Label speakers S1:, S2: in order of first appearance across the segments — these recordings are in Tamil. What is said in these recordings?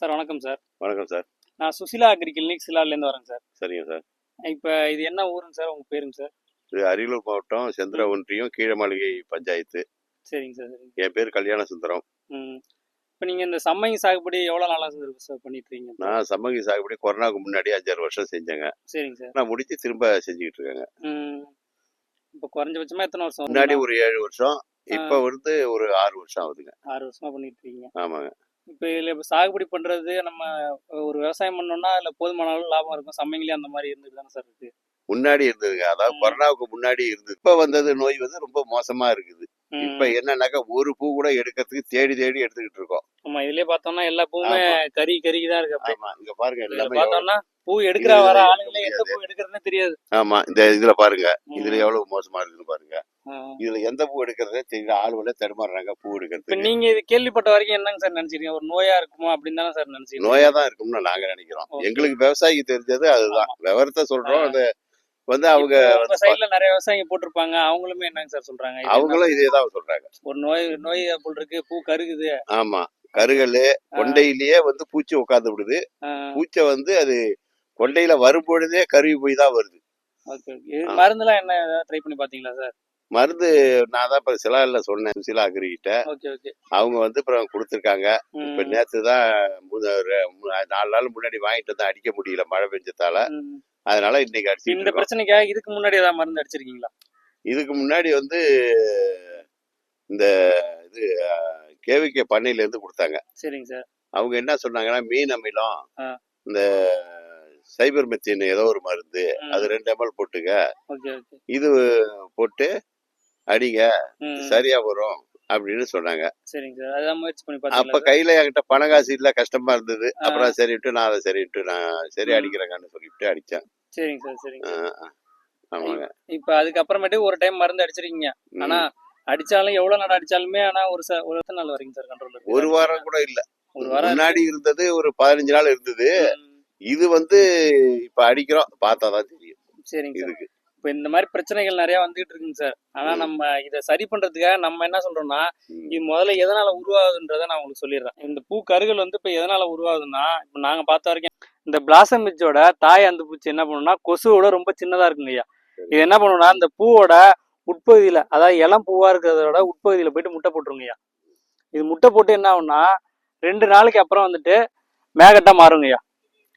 S1: சார் வணக்கம் சார்.
S2: வணக்கம் சார்.
S1: நான் சுசிலா அக்ரி கிளினிக் சிலாலேருந்து வரேன் சார்.
S2: சரிங்க சார்.
S1: இப்போ இது என்ன ஊருங்க சார்? உங்கள் பேருங்க சார்?
S2: இது அரியலூர் மாவட்டம் செந்திர ஒன்றியம் கீழமாளிகை பஞ்சாயத்து.
S1: சரிங்க சார் சரிங்க.
S2: என் பேர் கல்யாண சுந்தரம்
S1: ம். இப்போ நீங்கள் இந்த சம்மங்கி சாகுபடி எவ்வளோ நாளாக சார் சார் பண்ணிட்டு இருக்கீங்க
S2: நான் சம்மங்கி சாகுபடி கொரோனாவுக்கு முன்னாடி அஞ்சாறு வருஷம் செஞ்சேங்க.
S1: சரிங்க சார்.
S2: நான் முடிச்சு திரும்ப செஞ்சுக்கிட்டு இருக்கேங்க
S1: இப்போ குறைஞ்சபட்சமாக எத்தனை வருஷம்?
S2: முன்னாடி? ஒரு ஏழு வருஷம் இப்போ வந்து ஒரு ஆறு வருஷம் ஆகுதுங்க.
S1: ஆறு வருஷமாக பண்ணிட்டு இருக்கீங்க
S2: ஆமாங்க.
S1: இப்போ இதில் இப்போ சாகுபடி பண்ணுறது நம்ம ஒரு விவசாயம் பண்ணோம்னா அதில் போதுமான அளவு லாபம் இருக்கும். சம்மங்கிலே அந்த மாதிரி இருந்துட்டு தானே சார் இருக்கு.
S2: முன்னாடி இருந்ததுங்க. அதாவது. கொரோனாவுக்கு முன்னாடி இருந்தது. இப்ப வந்தது நோய் வந்து ரொம்ப மோசமா இருக்குது. இப்ப என்னன்னாக்கா ஒரு பூ கூட எடுக்கிறதுக்கு தேடி தேடி எடுத்துக்கிட்டு இருக்கோம்.
S1: ஆமா இதுலயே பார்த்தோம்னா எல்லா பூவுமே கறி கறிக்கு தான் இருக்கு
S2: ஆமா இங்க பாருங்க எல்லாமே
S1: பார்த்தோம்னா பூ எடுக்கிற வர ஆளுங்களே எந்த பூ எடுக்கிறதுனே தெரியாது.
S2: ஆமா இந்த இதுல பாருங்க. இதுல எவ்வளவு மோசமா இருக்குன்னு பாருங்க. இதுல எந்த பூ எடுக்கிறதே தெரியல. ஆளுகளே தடுமாறுறாங்க. பூ
S1: இப்ப
S2: எடுக்கிறதுக்கு
S1: நீங்க இது கேள்விப்பட்ட வரைக்கும் என்னங்க சார் நினைச்சிருக்கீங்க? ஒரு நோயா இருக்குமா அப்படின்னு தானே சார் நினைச்சீங்க
S2: நோயா தான் இருக்கும்னு நாங்க நினைக்கிறோம். எங்களுக்கு விவசாயிக்கு தெரிஞ்சது அதுதான். விவரத்தை சொல்றோம். அது வந்து அவங்க
S1: சைடுல நிறைய விவசாயிங்க போட்டிருப்பாங்க. அவங்களுமே என்னங்க சார் சொல்றாங்க?
S2: அவங்களும் இதே தான் சொல்றாங்க.
S1: ஒரு நோய் நோய் போல் இருக்கு பூ கருகுது.
S2: ஆமா. கருகல் கொண்டையிலேயே வந்து பூச்சி உட்காந்து விடுது. பூச்சை வந்து அது கொண்டையில வரும்பொழுதே கருவி போய் தான் வருது.
S1: இது மருந்துலாம் என்ன ட்ரை பண்ணி பாத்தீங்களா சார்?
S2: மருந்து நான் தான் இப்ப சிலால சொன்னேன் சுசிலா அக்ரிகிட்ட அவங்க வந்து அப்புறம் கொடுத்துருக்காங்க. இப்ப நேத்து தான் நாலு நாள் முன்னாடி வாங்கிட்டு வந்து அடிக்க முடியல மழை பெஞ்சதால. அதனால இன்னைக்கு அடிச்சுட்டு
S1: இந்த பிரச்சனைக்காக இதுக்கு முன்னாடி ஏதாவது மருந்து அடிச்சிருக்கீங்களா?
S2: இதுக்கு முன்னாடி வந்து இந்த இது கேவிகே பண்ணையில இருந்து கொடுத்தாங்க.
S1: சரிங்க சார்.
S2: அவங்க என்ன சொன்னாங்கன்னா மீன் அமிலம். இந்த சைபர் மெத்தின் ஏதோ ஒரு மருந்து. அது ரெண்டு எம்எல் போட்டுங்க இது போட்டு அடிங்க சரியா வரும் அப்படின்னு சொன்னாங்க.
S1: சார்.
S2: அப்ப கையில என்கிட்ட பணம் காசு இல்ல கஷ்டமா இருந்தது. அப்புறம் சரிட்டு நான் அதை சரிட்டு நான் சரி. அடிக்கிறேங்கன்னு சொல்லிட்டு அடிச்சேன்.
S1: சரிங்க சார் சரிங்க.
S2: ஆமாங்க.
S1: இப்ப அதுக்கப்புறமேட்டு ஒரு டைம் மருந்து அடிச்சிருக்கீங்க. ஆனா அடிச்சாலும் எவ்வளவு நாள் அடிச்சாலுமே ஆனா ஒரு ஒரு நாள் வரைக்கும் சார் கண்ட்ரோல்
S2: ஒரு வாரம் கூட இல்ல.
S1: ஒரு வாரம்
S2: முன்னாடி இருந்தது ஒரு பதினஞ்சு நாள் இருந்தது. இது வந்து இப்ப அடிக்கிறோம். பார்த்தாதான் தெரியும்.
S1: சரிங்க சார்.
S2: இதுக்கு.
S1: இப்ப இந்த மாதிரி பிரச்சனைகள் நிறைய வந்துகிட்டு இருக்குங்க சார். ஆனா
S2: ம்.
S1: நம்ம இத சரி பண்றதுக்காக நம்ம என்ன சொல்றோம்னா. இது முதல்ல எதனால உருவாகுதுன்றத நான் உங்களுக்கு சொல்லிடுறேன். இந்த பூ கருகள் வந்து இப்ப எதனால உருவாகுதுன்னா இப்ப நாங்க பார்த்த வரைக்கும் இந்த பிளாசம் மிச்சோட தாய் அந்த பூச்சி என்ன பண்ணும்னா கொசுவோட ரொம்ப சின்னதா இருக்குங்க ஐயா. இது என்ன பண்ணும்னா இந்த பூவோட உட்பகுதியில அதாவது இளம் பூவா இருக்கிறதோட உட்பகுதியில போயிட்டு முட்டை போட்டுருங்க ஐயா. இது முட்டை போட்டு என்ன ஆகும்னா ரெண்டு நாளைக்கு அப்புறம் வந்துட்டு மேகட்டா மாறுங்க ஐயா.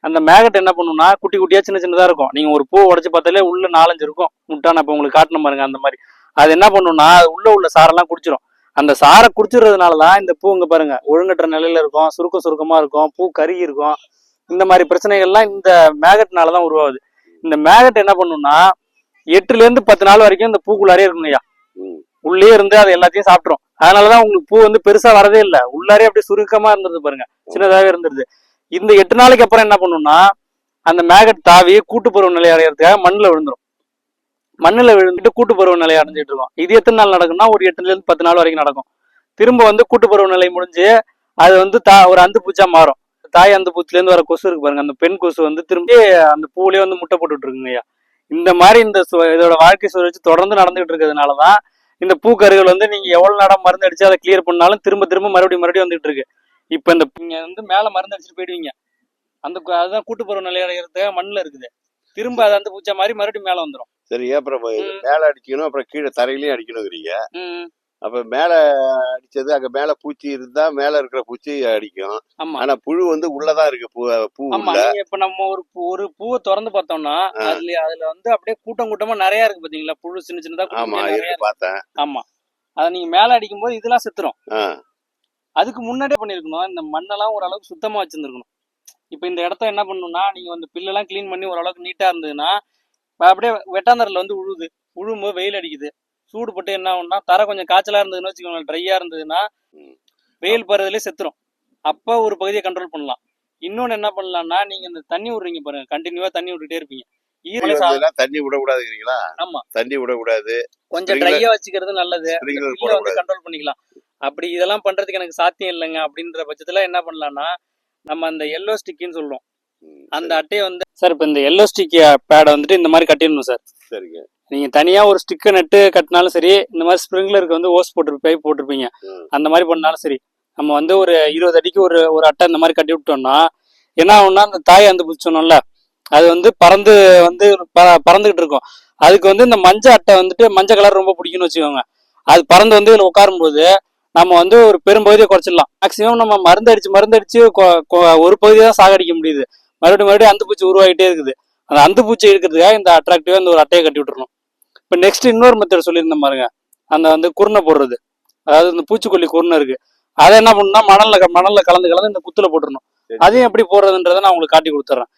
S1: அந்த மேகட் என்ன பண்ணும்னா குட்டி குட்டியா சின்ன சின்னதா இருக்கும். நீங்க ஒரு பூ உடைச்சு பார்த்தாலே உள்ள நாலஞ்சு இருக்கும். முட்டை நான் இப்ப உங்களுக்கு காட்டணும் பாருங்க அந்த மாதிரி. அது என்ன பண்ணும்னா அது உள்ள உள்ள சாரெல்லாம் குடிச்சிரும். அந்த சாரை குடிச்சிடுறதுனால தான் இந்த பூ இங்க பாருங்க ஒழுங்கற்ற நிலையில இருக்கும் சுருக்க சுருக்கமா இருக்கும் பூ கருகி இருக்கும். இந்த மாதிரி பிரச்சனைகள்லாம் இந்த மேகட்னால தான் உருவாகுது. இந்த மேகட் என்ன பண்ணும்னா எட்டுல இருந்து பத்து நாள் வரைக்கும் இந்த பூக்குள்ளாரே இருக்குங்க ஐயா. உள்ளே இருந்து அது எல்லாத்தையும் சாப்பிட்ரும் அதனாலதான் உங்களுக்கு பூ வந்து பெருசா வரதே இல்லை. உள்ளாரே அப்படியே சுருக்கமா இருந்தது பாருங்க. சின்னதாவே இருந்துருது. இந்த எட்டு நாளைக்கு அப்புறம் என்ன பண்ணும்னா அந்த மேகட் தாவி கூட்டுப்பருவ நிலை அடையிறதுக்காக மண்ணில் விழுந்துடும் மண்ணில் விழுந்துட்டு கூட்டுப்பருவ நிலை அடைஞ்சிட்டு இருக்கும். இது எத்தனை நாள் நடக்கும்னா ஒரு எட்டுல இருந்து பத்து நாள் வரைக்கும் நடக்கும். திரும்ப வந்து கூட்டுப்பருவ நிலை முடிஞ்சு அது வந்து தா ஒரு அந்து பூச்சா மாறும். தாய் அந்த பூச்சில இருந்து வர கொசு இருக்கு பாருங்க அந்த பெண் கொசு வந்து திரும்பி அந்த பூவிலே வந்து முட்டை போட்டுட்டு இருக்குங்க ஐயா. இந்த மாதிரி இந்த இதோட வாழ்க்கை சுழற்சி தொடர்ந்து நடந்துகிட்டு இருக்கிறதுனாலதான் இந்த பூக்கருகள் வந்து நீங்க எவ்வளவு நேரம் மருந்து அடிச்சு அதை கிளியர் பண்ணாலும் திரும்ப திரும்ப மறுபடியும் மறுபடியும் வந்துட்டு இருக்கு. இப்ப இந்த நீங்க வந்து மேல மருந்து அடிச்சுட்டு போயிடுவீங்க. அந்த அதுதான் கூட்டு பருவ நிலை அடைகிறது மண்ணுல இருக்குது. திரும்ப அது அந்த பூச்சா மாதிரி மறுபடியும் மேல வந்துடும்
S2: சரி அப்புறம். மேல அடிக்கணும் அப்புறம் கீழே தரையிலயும் அடிக்கணுங்கிறீங்க. அப்ப மேல அடிச்சது அங்க மேல பூச்சி இருந்தா மேல இருக்கிற பூச்சி அடிக்கும். ஆனா புழு வந்து உள்ளதான் இருக்கு பூ பூ
S1: இப்ப நம்ம ஒரு ஒரு பூவை திறந்து பார்த்தோம்னா. அதுல அதுல வந்து அப்படியே கூட்டம் கூட்டமா நிறைய இருக்கு பாத்தீங்களா? புழு சின்ன சின்னதா
S2: ஆமா. பார்த்தேன்.
S1: ஆமா. அத நீங்க மேல அடிக்கும் போது இதெல்லாம் செத்துரும். அதுக்கு முன்னாடியே பண்ணிருக்கணும் இந்த மண்ணெல்லாம் ஓரளவுக்கு சுத்தமா வச்சிருந்துருக்கணும். இப்போ இந்த இடத்த என்ன பண்ணணும்னா நீங்க வந்து பில்லெல்லாம் க்ளீன் பண்ணி ஓரளவுக்கு நீட்டா இருந்ததுன்னா அப்படியே வெட்டாந்தரில் வந்து உழுது. உழும்போது வெயில் அடிக்குது. சூடு பட்டு என்ன ஆகும்னா தரை கொஞ்சம் காய்ச்சலா இருந்ததுன்னு வச்சுக்கோங்களேன் ட்ரையா இருந்ததுன்னா. வெயில் பறதுலேயே செத்துரும். அப்போ ஒரு பகுதியை கண்ட்ரோல் பண்ணலாம். இன்னொன்னு என்ன பண்ணலாம்னா நீங்க இந்த தண்ணி விடுறீங்க பாருங்க கண்டினியூவா தண்ணி விட்டுட்டே இருப்பீங்க.
S2: தண்ணி விடக்கூடாதுங்கிறீங்களா?
S1: ஆமா.
S2: தண்ணி விடக்கூடாது.
S1: கொஞ்சம் ட்ரையா வச்சுக்கிறது நல்லது. கண்ட்ரோல் பண்ணிக்கலாம். அப்படி இதெல்லாம் பண்றதுக்கு எனக்கு சாத்தியம் இல்லைங்க. அப்படின்ற பட்சத்துல என்ன பண்ணலாம்னா நம்ம அந்த எல்லோ ஸ்டிக்னு சொல்றோம்.
S2: ம்,
S1: அந்த அட்டையை வந்து சார் இப்போ இந்த எல்லோ ஸ்டிக் பேடை வந்துட்டு இந்த மாதிரி கட்டிடணும் சார்.
S2: சரிங்க.
S1: நீங்க தனியா ஒரு ஸ்டிக்கை நட்டு கட்டினாலும் சரி இந்த மாதிரி ஸ்ப்ரிங்லருக்கு வந்து ஓஸ் போட்டு பைப் போட்டிருப்பீங்க. அந்த மாதிரி பண்ணாலும் சரி நம்ம வந்து ஒரு இருபது அடிக்கு ஒரு ஒரு அட்டை இந்த மாதிரி கட்டி விட்டோம்னா என்ன ஆகும்னா அந்த தாய் அந்த பூச்சி சொன்னோம்ல அது வந்து பறந்து வந்து பறந்துகிட்டு இருக்கும். அதுக்கு வந்து இந்த மஞ்சள் அட்டை வந்துட்டு மஞ்சள் கலர் ரொம்ப பிடிக்கும்னு வச்சுக்கோங்க. அது பறந்து வந்து இதில் உட்காரும்போது நம்ம வந்து ஒரு பெரும்பகுதியை குறைச்சிடலாம். மேக்ஸிமம் நம்ம மருந்து அடிச்சு மருந்து அடிச்சு கொ- கொ- ஒரு பகுதியை தான் சாகடிக்க முடியுது. மறுபடியும் மறுபடியும் அந்த பூச்சி உருவாகிட்டே இருக்குது. அந்த அந்த பூச்சி இருக்கிறதுக்காக இந்த அட்ராக்டிவா இந்த ஒரு அட்டையை கட்டி விட்டுறணும். இப்போ நெக்ஸ்ட் இன்னொரு மெத்தட் சொல்லியிருந்தேன் பாருங்க. அந்த வந்து குருணை போடுறது. அதாவது இந்த பூச்சிக்கொல்லி குருணை இருக்கு. அதை என்ன பண்ணணும்னா மணல்ல மணல்ல கலந்து கலந்து இந்த குத்துல போட்டுறணும்.
S2: சரி.
S1: அதையும் எப்படி போடுறதுன்றதை நான் உங்களுக்கு காட்டி கொடுத்துட்றேன்.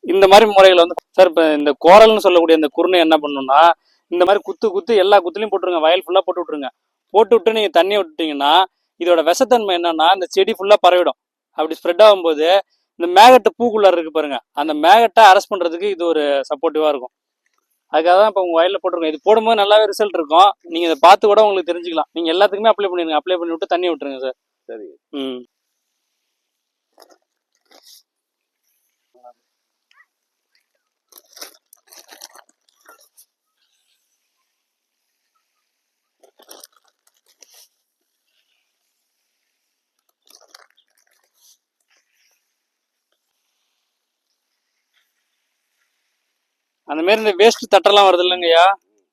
S1: இந்த மாதிரி முறைகள் வந்து சார் இப்போ இந்த கோரல்னு சொல்லக்கூடிய இந்த குருணை என்ன பண்ணணும்னா இந்த மாதிரி குத்து குத்து எல்லா குத்துலையும் போட்டுருங்க. வயல் ஃபுல்லாக போட்டு விட்டுருங்க. போட்டு விட்டு நீங்கள் தண்ணி விட்டுட்டீங்கன்னா இதோட விஷத்தன்மை என்னன்னா இந்த செடி ஃபுல்லாக பரவிடும். அப்படி ஸ்ப்ரெட் ஆகும்போது இந்த மேகட்டை பூக்குள்ளார இருக்கு பாருங்க. அந்த மேகட்டை அரெஸ்ட் பண்ணுறதுக்கு இது ஒரு சப்போர்ட்டிவாக இருக்கும். அதுக்காக தான் இப்போ உங்கள் வயலில் போட்டிருக்கோம். இது போடும்போது நல்லாவே ரிசல்ட் இருக்கும். நீங்கள் இதை பார்த்து கூட உங்களுக்கு தெரிஞ்சுக்கலாம். நீங்கள் எல்லாத்துக்குமே அப்ளை பண்ணிடுங்க. அப்ளை பண்ணி விட்டு தண்ணி விட்டுருங்க சார்.
S2: சரிங்க
S1: ம். அந்த மாதிரி இந்த வேஸ்ட் தட்டெல்லாம் வருது இல்லைங்கய்யா.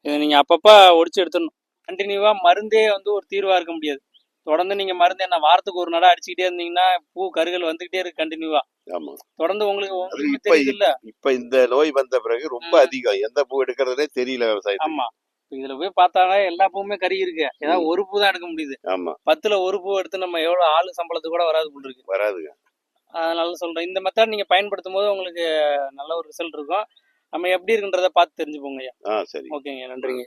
S1: இதை நீங்க அப்பப்ப ஒடிச்சு எடுத்துடணும். கண்டினியூவா மருந்தே வந்து ஒரு தீர்வா இருக்க முடியாது. தொடர்ந்து நீங்க மருந்து என்ன வாரத்துக்கு ஒரு நடை அடிச்சுக்கிட்டே இருந்தீங்கன்னா பூ கருகள் வந்துகிட்டே இருக்கு கண்டினியூவா
S2: ஆமா.
S1: தொடர்ந்து உங்களுக்கு
S2: இப்ப
S1: இல்ல
S2: இப்ப இந்த நோய் வந்த பிறகு ரொம்ப. அதிகம். எந்த பூ எடுக்கிறதுனே தெரியல விவசாயத்துக்கு.
S1: ஆமா. இப்ப இதுல போய் பார்த்தாலே எல்லா பூவுமே கறி இருக்கு. ஏதாவது ஒரு பூ தான் எடுக்க முடியுது.
S2: ஆமா.
S1: பத்துல ஒரு பூ எடுத்து நம்ம எவ்வளவு ஆளு சம்பளத்துக்கு கூட வராது போல் இருக்கு.
S2: வராதுங்க.
S1: அதனால சொல்றேன். இந்த மெத்தட் நீங்க பயன்படுத்தும் போது உங்களுக்கு நல்ல ஒரு ரிசல்ட் இருக்கும். நம்ம எப்படி இருக்குன்றத பார்த்து தெரிஞ்சுப்போங்க ஐயா
S2: ஆ சரி.
S1: ஓகேங்க நன்றிங்க.